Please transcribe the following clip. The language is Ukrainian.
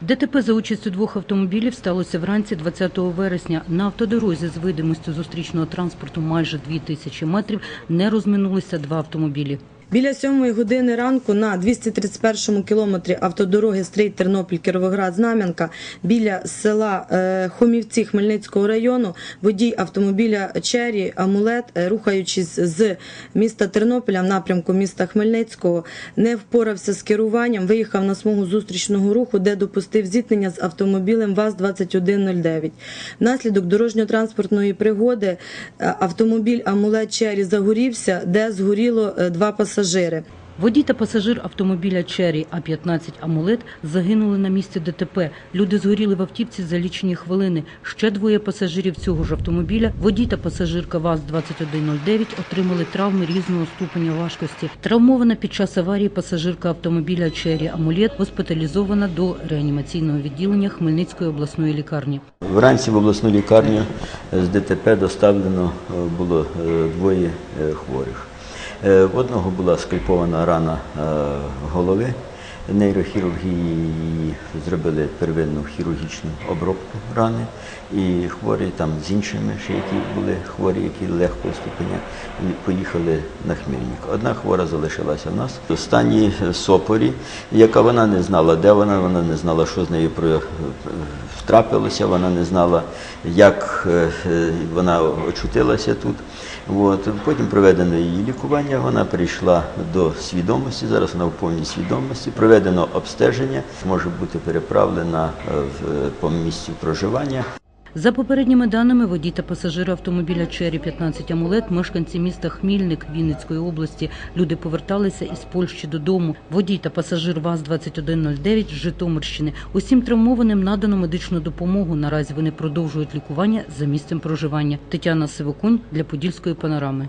ДТП за участю двох автомобілів сталося вранці 20 вересня. На автодорозі з видимостю зустрічного транспорту майже 2000 метрів не розминулися два автомобілі. Біля сьомої години ранку на 231-му кілометрі автодороги Стрий Тернопіль Кіровоград Знам'янка біля села е, Хомівці Хмельницького району водій автомобіля Чері Амулет, е, рухаючись з міста Тернопіля в напрямку міста Хмельницького, не впорався з керуванням, виїхав на смугу зустрічного руху, де допустив зіткнення з автомобілем ВАЗ-2109. Внаслідок дорожньо-транспортної пригоди е, автомобіль Амулет Чері загорівся, де згоріло два пасажири. Водій та пасажир автомобіля Черрі А-15 Амулет загинули на місці ДТП. Люди згоріли в автівці за лічені хвилини. Ще двоє пасажирів цього ж автомобіля, водій та пасажирка ВАЗ-2109 отримали травми різного ступеня важкості. Травмована під час аварії пасажирка автомобіля Черрі Амулет госпіталізована до реанімаційного відділення Хмельницької обласної лікарні. Вранці в обласну лікарню з ДТП доставлено е, було е, двоє е, хворих. Е, В одного була скальпована рана е, голови. Нейрохірургії зробили первинну хірургічну обробку рани, і хворі там з іншими, ще які були хворі, які легкого ступеня, поїхали на Хмельник. Одна хвора залишилася в нас в стані сопорі, яка вона не знала, де вона, вона не знала, що з нею про- трапилося, вона не знала, як е, вона очутилася тут. От. Потім проведено її лікування, вона прийшла до свідомості, зараз вона в повній свідомості, проведено обстеження, може бути переправлена е, в- по місцю проживання. За попередніми даними, водій та пасажири автомобіля Чері 15 Амулет, мешканці міста Хмільник Вінницької області. Люди поверталися із Польщі додому. Водій та пасажир ВАЗ-2109 з Житомирщини. Усім травмованим надано медичну допомогу. Наразі вони продовжують лікування за місцем проживання. Тетяна Сивокунь для Подільської панорами.